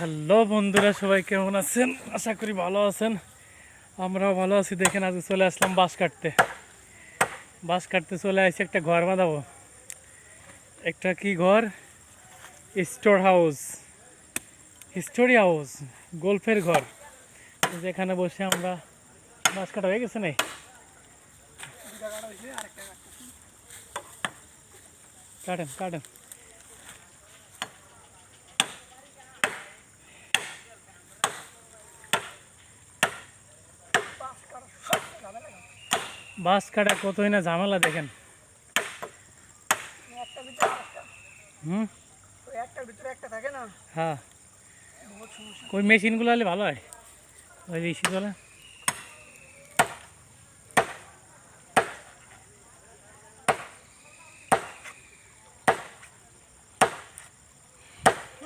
Hello বন্ধুরা, সবাই কেমন আছেন? আশা করি ভালো আছেন। আমরাও ভালো আছি। দেখেন, আজকে চলে আসলাম বাস কাটতে। বাস কাটতে চলে আসছি একটা ঘর বাঁধাবো। একটা কি ঘর? Store house. হিস্টোরি হাউস গোল্ফের ঘর। যেখানে বসে আমরা বাস কাটা হয়ে গেছে নাই কাটেন কাটেন। বাস কাটা কতই না ঝামেলা দেখেন। হুম? ভিতরে থাকে না? হ্যাঁ। ওই মেশিনগুলো হলে ভালো হয়? ওই যে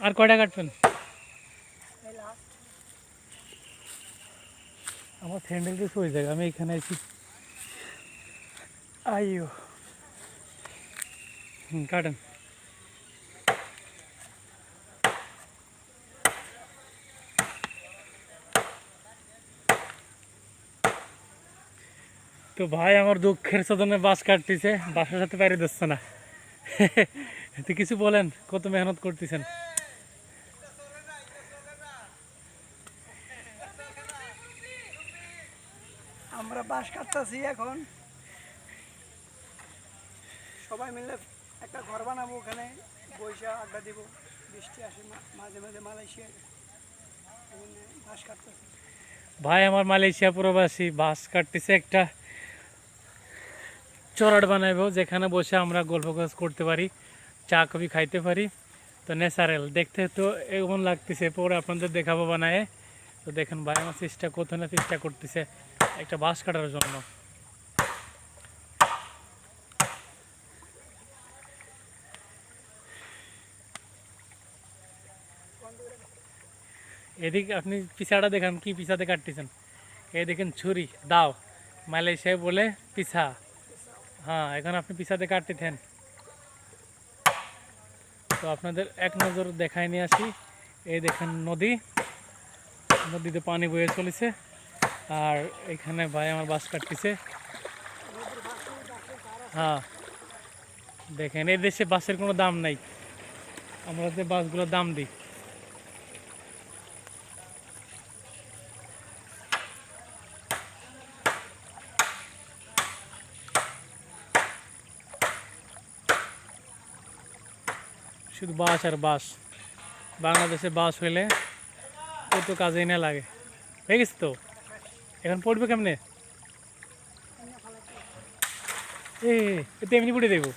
আর কয়টা কাটবেন? আমার স্যান্ডেল তো সই জায়গা আমি এখানে আছি। হুম কাটেন তো ভাই আমার দুঃখের সাধনে বাস কাটতেছে বাসার সাথে বাইরে দিচ্ছে না তো কিছু বলেন কত মেহনত করতেছেন আমরা বাস কাটতেছি এখন সবাই মিলে একটা ঘর বানাবো ওখানে, বৈশা আড্ডা দিব, বৃষ্টি আসে মাঝে মাঝে মালয়েশিয়া এখানে বাস ভাই, আমার মালয়েশিয়া প্রবাসী বাস কাটতেছে একটা চড়াট বানাইবো, যেখানে বসে আমরা গল্প কাজ করতে পারি, চা কফি খাইতে পারি। তো ন্যাচারাল, দেখতে তো এমন লাগতেছে, পরে আপনাদের দেখাবো বানায়। তো দেখেন ভাই, আমার চেষ্টা কত না চেষ্টা করতেছে একটা বাস কাটার জন্য। এদিকে আপনি পিছাটা দেখান, কি পিছাতে কাটতেছেন? এই দেখেন ছুরি, দাও। মালয়েশিয়ায় বলে পিছা। হ্যাঁ এখন আপনি পিছাতে কাটতেছেন। তো আপনাদের এক নজর দেখায় নিয়ে আসি। এই দেখেন নদী। নদীতে পানি বয়ে চলেছে। আর এখানে ভাই আমার বাস কাটতেছে। হ্যাঁ দেখেন, এই দেশে বাসের কোনো দাম নাই। আমরা যে বাসগুলোর দাম দিই। শুধু বাস আর বাস বাংলাদেশে বাস হইলে কত কাজেই না লাগে। হয়ে গেছে তো? এখন পড়বে কেমনে? এ এমনি পড়ে দেবো